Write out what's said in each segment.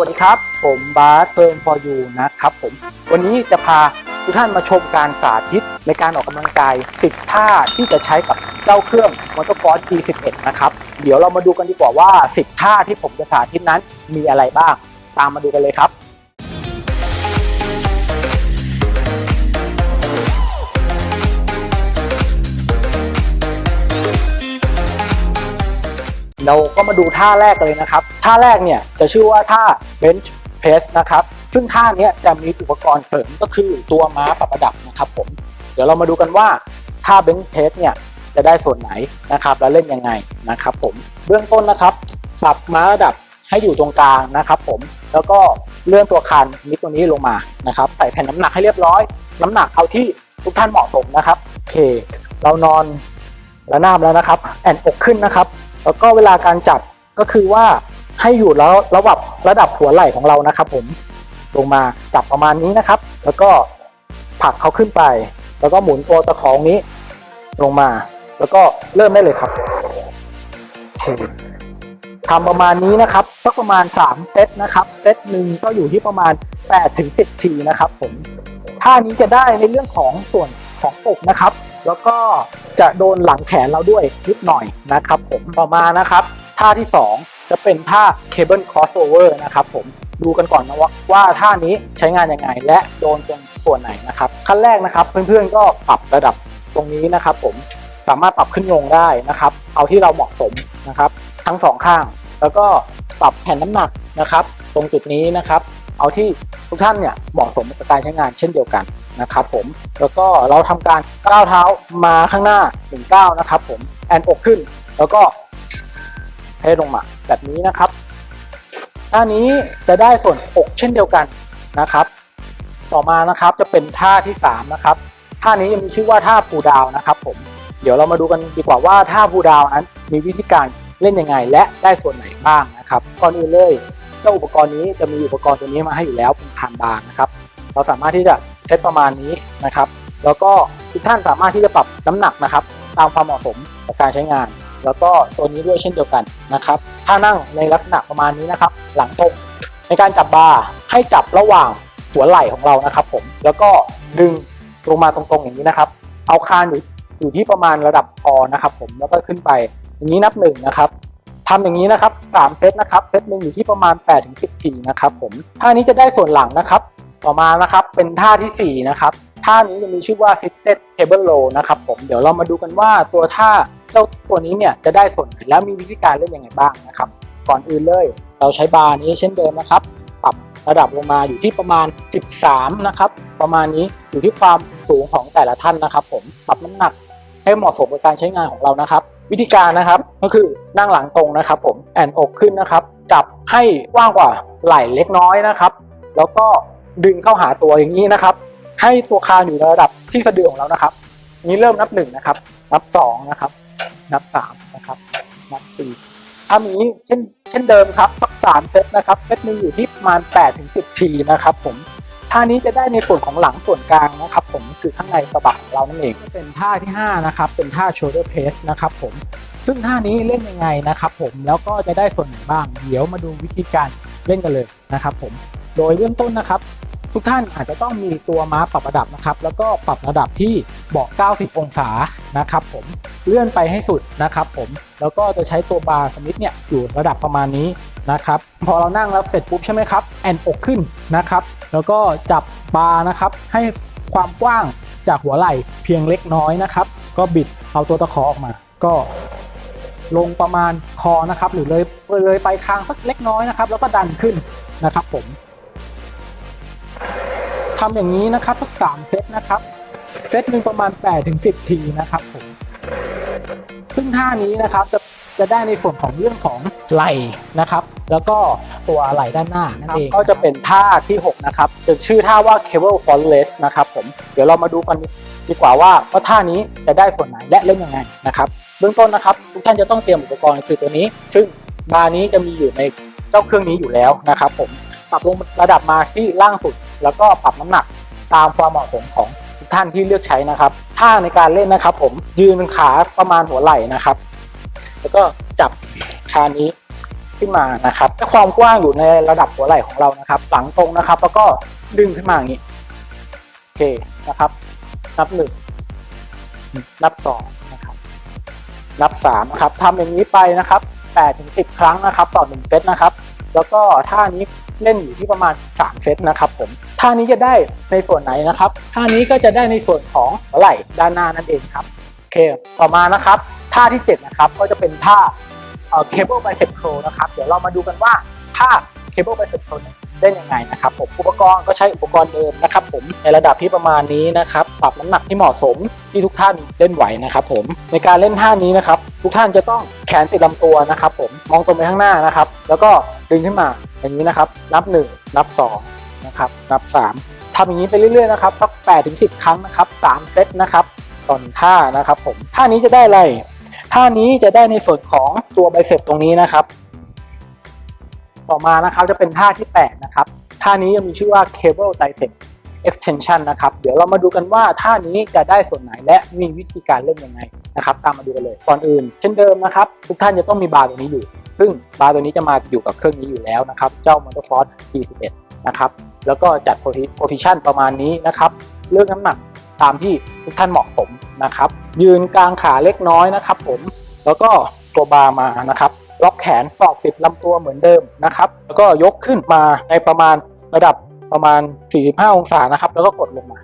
วัสดีครับ ผมบาสเฟิร์มฟอร์ยูนะครับผม วันนี้จะพาทุกท่านมาชมการสาธิตในการออกกำลังกาย 10 ท่าที่จะใช้กับเจ้าเครื่องมอเตอร์ฟอร์ G11 นะครับ เดี๋ยวเรามาดูกันดีกว่าว่า 10 ท่าที่ผมจะสาธิตนั้นมีอะไรบ้าง ตามมาดูกันเลยครับ เราก็มาดูท่าแรกเลยนะครับ ท่าแรกเนี่ยจะชื่อว่าท่า bench press นะครับ ซึ่งท่านี้จะมีอุปกรณ์เสริมก็คือตัวม้าปรับระดับนะครับผม เดี๋ยวเรามาดูกันว่าท่า bench press เนี่ยจะได้ส่วนไหนนะครับ และเล่นยังไงนะครับ ผม เบื้องต้นนะครับ ปรับม้าระดับให้อยู่ตรงกลางนะครับผม แล้วก็เลื่อนตัวคานมิดตัวนี้ลงมานะครับ ใส่แผ่นน้ำหนักให้เรียบร้อย น้ำหนักเอาที่ทุกท่านเหมาะสมนะครับ โอเค เรานอนระนาบแล้วนะครับ แอนอกขึ้นนะครับ แล้วก็เวลาการจับก็คือว่าให้อยู่แล้วระดับระดับหัวไหล่ของเรานะครับผมลงมาจับประมาณนี้นะครับ แล้วก็ผลักเขาขึ้นไป แล้วก็หมุนตัวตะของนี้ลงมา แล้วก็เริ่มได้เลยครับทำประมาณนี้นะครับ สักประมาณ 3 เซตนะครับ เซตหนึ่งก็อยู่ที่ประมาณ8ถึง10 ทีนะครับผมท่านี้จะได้ในเรื่องของส่วนของอกนะครับแล้วก็จะโดนหลังแขนเราด้วยนิดหน่อยนะครับผมต่อมานะครับ ท่าที่ 2 จะเป็นท่า cable crossover นะครับผมดูกันก่อนนะว่าว่าท่านี้ใช้งานยังไง และโดนตรงส่วนไหนนะครับขั้นแรกนะครับ เพื่อนๆก็ปรับระดับตรงนี้นะครับ ผมสามารถปรับขึ้นลงได้นะครับ เอาที่เราเหมาะสมนะครับ ทั้งสองข้าง แล้วก็ปรับแผ่นน้ำหนักนะครับ ตรงจุดนี้นะครับ เอาที่ทุกท่านเนี่ยเหมาะสมกับการใช้งานเช่นเดียวกัน นะครับผม แล้วก็เราทำการก้าวเท้ามาข้างหน้า1ก้าวนะครับผมแอนอกขึ้น แล้วก็เทลงมาแบบนี้นะครับท่านี้จะได้ส่วนอกเช่นเดียวกันนะครับ ต่อมานะครับจะเป็นท่าที่3นะครับท่านี้ยังมีชื่อว่าท่าปูดาวนะครับ ผมเดี๋ยวเรามาดูกันดีกว่าว่าท่าปูดาวนั้นมีวิธีการเล่นยังไง และได้ส่วนไหนบ้างนะครับก่อนอื่นเลยเจ้าอุปกรณ์นี้จะมีอุปกรณ์ตัวนี้มาให้อยู่แล้วเป็นคานบาร์นะครับ เราสามารถที่จะ เซตประมาณนี้นะครับ แล้วก็ทุกท่านสามารถที่จะปรับน้ำหนักนะครับ ตามความเหมาะสมกับการใช้งาน แล้วก็ตัวนี้ด้วยเช่นเดียวกันนะครับถ้านั่งในลักษณะประมาณนี้นะครับ หลังตรงในการจับบาร์ให้จับระหว่างหัวไหล่ของเรานะครับ ผมแล้วก็ดึงลงมาตรงๆอย่างนี้นะครับ เอาคานอยู่อยู่ที่ประมาณระดับคอนะครับ ผมแล้วก็ขึ้นไปอย่างนี้นับหนึ่งนะครับทำอย่างนี้นะครับ3เซตนะครับเซตหนึ่งอยู่ที่ประมาณ8ถึง10ทีนะครับผมท่านี้จะได้ส่วนหลังนะครับ ต่อมานะครับเป็นท่าที่ 4 นะครับ ท่านี้จะมีชื่อว่า fitted table row นะครับผมเดี๋ยวเรามาดูกันว่าตัวท่าเจ้าตัวนี้เนี่ยจะได้ส่วนไหนแล้วมีวิธีการเล่นยังไงบ้างนะครับ ก่อนอื่นเลยเราใช้บาร์นี้เช่นเดิมนะครับ ปรับระดับลงมาอยู่ที่ประมาณ 13 นะครับ ประมาณนี้อยู่ที่ความสูงของแต่ละท่านนะครับ ผมปรับน้ำหนักให้เหมาะสมกับการใช้งานของเรานะครับ วิธีการนะครับก็คือนั่งหลังตรงนะครับ ผมแอนอกขึ้นนะครับ จับให้กว้างกว่าไหล่เล็กน้อยนะครับ แล้วก็ ดึงเข้าหาตัวอย่างนี้นะครับ ให้ตัวคานอยู่ในระดับที่สะดือของเรานะครับ นี้เริ่มนับหนึ่งนะครับ นับสองนะครับ นับสามนะครับ นับสี่ถ้ามีเช่นเช่นเดิมครับสักสามเซตนะครับเซตนึงอยู่ที่ประมาณ8ถึง10ทีนะครับ ผมท่านี้จะได้ในส่วนของหลังส่วนกลางนะครับ ผมคือข้างในกระบะของเรานั่นเองเป็นท่าที่ห้านะครับเป็นท่า shoulder press นะครับ ผมซึ่งท่านี้เล่นยังไงนะครับ ผมแล้วก็จะได้ส่วนไหนบ้าง เดี๋ยวมาดูวิธีการเล่นกันเลยนะครับ ผมโดยเริ่มต้นนะครับ ทุกท่านอาจจะต้องมีตัวม้าปรับระดับนะครับ แล้วก็ปรับระดับที่เบาะ 90 องศานะครับผมเลื่อนไปให้สุดนะครับผมแล้วก็จะใช้ตัวบาร์สมิธเนี่ยอยู่ระดับประมาณนี้นะครับพอเรานั่งแล้วเสร็จปุ๊บใช่ไหมครับแอนอกขึ้นนะครับ แล้วก็จับบาร์นะครับให้ความกว้างจากหัวไหล่เพียงเล็กน้อยนะครับ ก็บิดเอาตัวตะขอออกมา ก็ลงประมาณคอนะครับ หรือเลยเลยไปคางสักเล็กน้อยนะครับ แล้วก็ดันขึ้นนะครับผม ทำอย่างนี้นะครับสักสามเซตนะครับเซตหนึ่งประมาณ8ถึง10 ทีนะครับผมซึ่งท่านี้นะครับจะจะได้ในส่วนของเรื่องของไหล่นะครับ แล้วก็ตัวไหล่ด้านหน้านั่นเองก็จะเป็นท่าที่ 6 นะครับจะชื่อท่าว่า cable faultless นะครับผมเดี๋ยวเรามาดูกันดีกว่าว่าว่าท่านี้จะได้ส่วนไหนและเล่นยังไงนะครับเบื้องต้นนะครับ ทุกท่านจะต้องเตรียมอุปกรณ์คือตัวนี้ ซึ่งบาร์นี้จะมีอยู่ในเจ้าเครื่องนี้อยู่แล้วนะครับ ผมปรับลงระดับมาที่ล่างสุด แล้วก็ปรับน้ำหนักตามความเหมาะสมของทุกท่านที่เลือกใช้นะครับท่าในการเล่นนะครับ ผมยืนขาประมาณหัวไหล่นะครับ แล้วก็จับคานี้ขึ้นมานะครับและความกว้างอยู่ในระดับหัวไหล่ของเรานะครับ หลังตรงนะครับ แล้วก็ดึงขึ้นมาอย่างนี้โอเคนะครับ นับหนึ่งนับสองนะครับ นับสามนะครับทำอย่างนี้ไปนะครับแปดถึงสิบครั้งนะครับ ต่อหนึ่งเซตนะครับ แล้วก็ท่านี้ เล่นอยู่ที่ประมาณ 3 เซตนะครับผมท่านี้จะได้ในส่วนไหนนะครับท่านี้ก็จะได้ในส่วนของหัวไหล่ด้านหน้านั่นเองครับโอเคต่อมานะครับท่าที่7นะครับก็จะเป็นท่าเคเบิลไบเซ็ปโครนะครับเดี๋ยวเรามาดูกันว่าท่าเคเบิลไบเซ็ปโครได้ยังไงนะครับผมอุปกรณ์ก็ใช้อุปกรณ์เดิมนะครับผมในระดับที่ประมาณนี้นะครับปรับน้ำหนักที่เหมาะสมที่ทุกท่านเล่นไหวนะครับผมในการเล่นท่านี้นะครับทุกท่านจะต้องแขนติดลำตัวนะครับผมมองตรงไปข้างหน้านะครับแล้วก็ดึงขึ้นมา อย่างนี้นะครับ นับ 1 นับ2นะครับนับ 3ทำอย่างนี้ไปเรื่อยๆนะครับสัก8ถึง10ครั้งนะครับ3เซตนะครับต่อนท่านะครับผมท่านี้จะได้อะไรท่านี้จะได้ในส่วนของตัวไบเซ็ปตรงนี้นะครับ ต่อมานะครับจะเป็นท่าที่8นะครับท่านี้ยังมีชื่อว่า cable tricep extension นะครับ เดี๋ยวเรามาดูกันว่าท่านี้จะได้ส่วนไหนและมีวิธีการเล่นยังไงนะครับ ตามมาดูกันเลยก่อนอื่น เช่นเดิมนะครับ ทุกท่านจะต้องมีบาร์ตัวนี้อยู่ ซึ่งบาร์ตัวนี้จะมาอยู่กับเครื่องนี้อยู่แล้วนะครับ เจ้า Motorforce G11 นะครับ แล้วก็จัด position ประมาณนี้นะครับ เลือกน้ำหนักตามที่ทุกท่านเหมาะสมนะครับ ยืนกลางขาเล็กน้อยนะครับ ผม แล้วก็ตัวบาร์มานะครับ ล็อกแขนศอกติดลำตัวเหมือนเดิมนะครับ แล้วก็ยกขึ้นมาในประมาณระดับประมาณ 45 องศานะครับ แล้วก็กดลงมา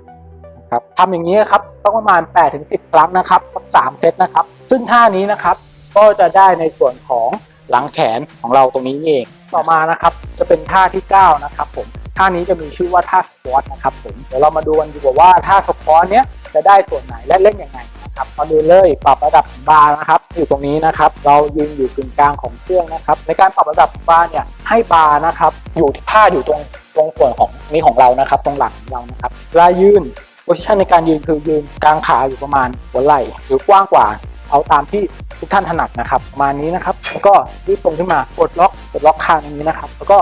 นะครับทำอย่างนี้ครับต้องประมาณ 8-10 ครั้งนะครับ3เซตนะครับ ซึ่งท่านี้นะครับก็จะได้ในส่วนของ หลังแขนของเราตรงนี้เองต่อมานะครับจะเป็นท่าที่ 9 นะครับผมท่านี้จะมีชื่อว่าท่าสควอตนะครับผมเดี๋ยวเรามาดูกันดีกว่าว่าท่าสควอตเนี้ยจะได้ส่วนไหนและเล่นยังไงนะครับมาดูเลยปรับระดับบาร์นะครับ อยู่ตรงนี้นะครับ เรายืนอยู่กึ่งกลางของเครื่องนะครับ ในการปรับระดับบาร์เนี่ยให้บาร์นะครับ อยู่ที่ผ้าอยู่ตรงตรงส่วนของนี้ของเรานะครับ ตรงหลังของเรานะครับเวลายืนโพสิชันในการยืนคือยืนกลางขาอยู่ประมาณหัวไหล่หรือกว้างกว่า เอาตามที่ทุกท่านถนัดนะครับประมาณนี้นะครับ แล้วก็ยืดตรงขึ้นมา กดล็อก กดล็อกคางอย่างนี้นะครับ แล้วก็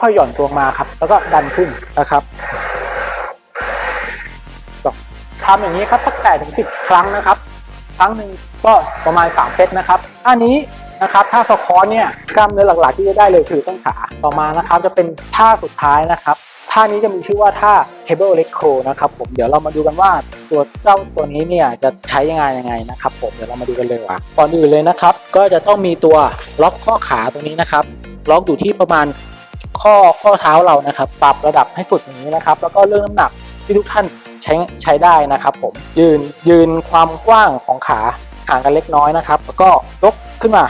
ค่อยๆหย่อนตัวมาครับ แล้วก็ดันขึ้นนะครับทำอย่างนี้ครับสักแปดถึงสิบครั้งนะครับ ครั้งหนึ่งก็ประมาณ3เซตนะครับท่านี้นะครับท่าสควอตเนี่ยกล้ามเนื้อหลักๆที่จะได้เลยคือต้นขาต่อมานะครับ จะเป็นท่าสุดท้ายนะครับ ท่านี้จะมีชื่อว่าท่า cable leg curl นะครับผมเดี๋ยวเรามาดูกันว่าตัวเจ้าตัวนี้เนี่ยจะใช้ยังไงยังไงนะครับผมเดี๋ยวเรามาดูกันเลยว่าก่อนอื่นเลยนะครับ ก็จะต้องมีตัวล็อกข้อขาตรงนี้นะครับ ล็อกอยู่ที่ประมาณข้อข้อเท้าเรานะครับ ปรับระดับให้สุดอย่างนี้นะครับ แล้วก็เรื่องน้ำหนักที่ทุกท่านใช้ใช้ได้นะครับผมยืนยืนความกว้างของขาห่างกันเล็กน้อยนะครับ แล้วก็ยกขึ้นมา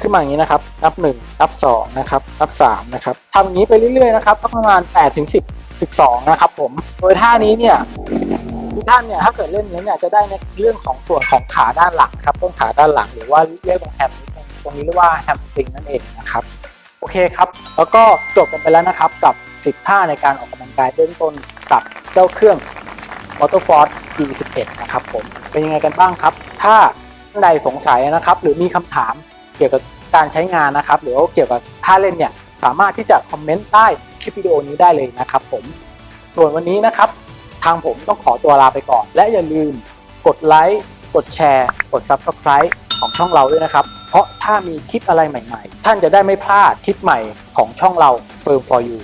ขึ้นมาอย่างนี้นะครับ นับ 1 นับ 2 นะครับ นับ 3 นะครับทำอย่างนี้ไปเรื่อยๆนะครับประมาณ8ถึง10 12 นะครับผม โดยท่านี้เนี่ยทุกท่านเนี่ยถ้าเกิดเล่นนี้เนี่ยจะได้ในเรื่องของส่วนของขาด้านหลังครับต้นขาด้านหลังหรือว่าเรียกตรงแฮมตรงนี้เรียกว่าแฮมสตริงนั่นเองนะครับโอเคครับ แล้วก็จบกันไปแล้วนะครับกับ 10 ท่าในการออกกำลังกายเบื้องต้นกับเจ้าเครื่อง Motorforce G11 นะครับผมเป็นยังไงกันบ้างครับ ถ้าท่านใดสงสัยนะครับ หรือมีคำถาม เกี่ยวกับการใช้งานนะครับ หรือว่าเกี่ยวกับท่าเล่นเนี่ยสามารถที่จะคอมเมนต์ใต้คลิปวิดีโอนี้ได้เลยนะครับผมส่วนวันนี้นะครับ ทางผมต้องขอตัวลาไปก่อน และอย่าลืมกดไลค์กดแชร์ กด Subscribe ของช่องเราด้วยนะครับ เพราะถ้ามีคลิปอะไรใหม่ๆ ท่านจะได้ไม่พลาดคลิปใหม่ของช่องเรา Firm for You